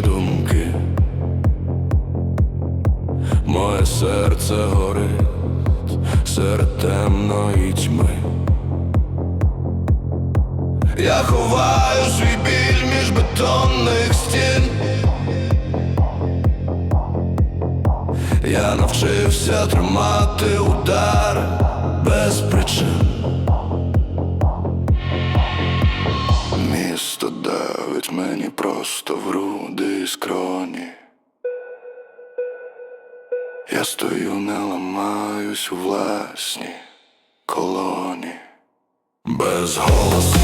думки, моє серце горить серед темної тьми. Я ховаю свій біль між бетонних стін. Я навчився тримати удар без причин. Мені просто в груди і скроні. Я стою, не ламаюсь у власній колоні. Без голосу,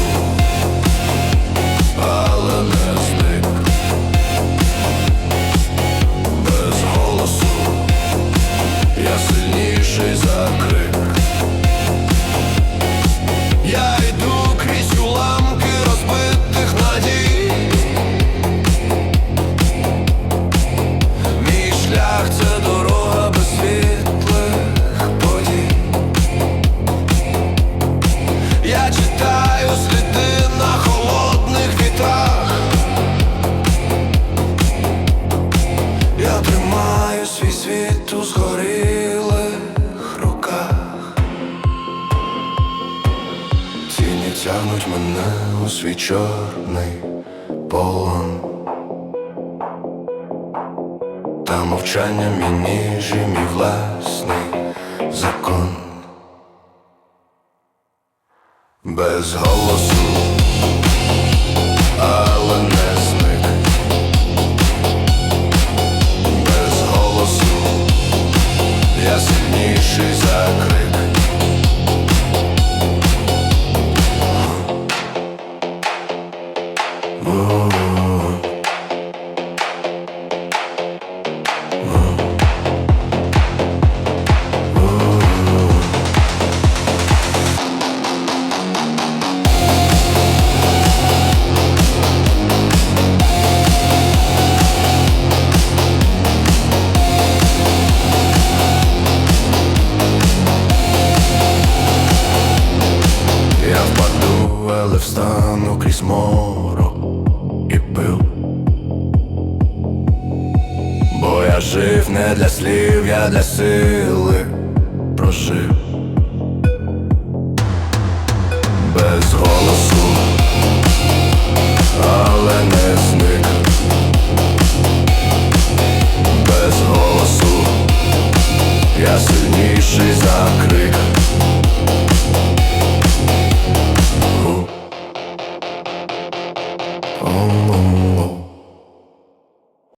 Тягнуть мене у свій чорний полон. Та мовчання мій ніж і мій власний закон. Без голосу, встану крізь морок і пил. Бо я жив не для слів, я для сили прожив. Без голосу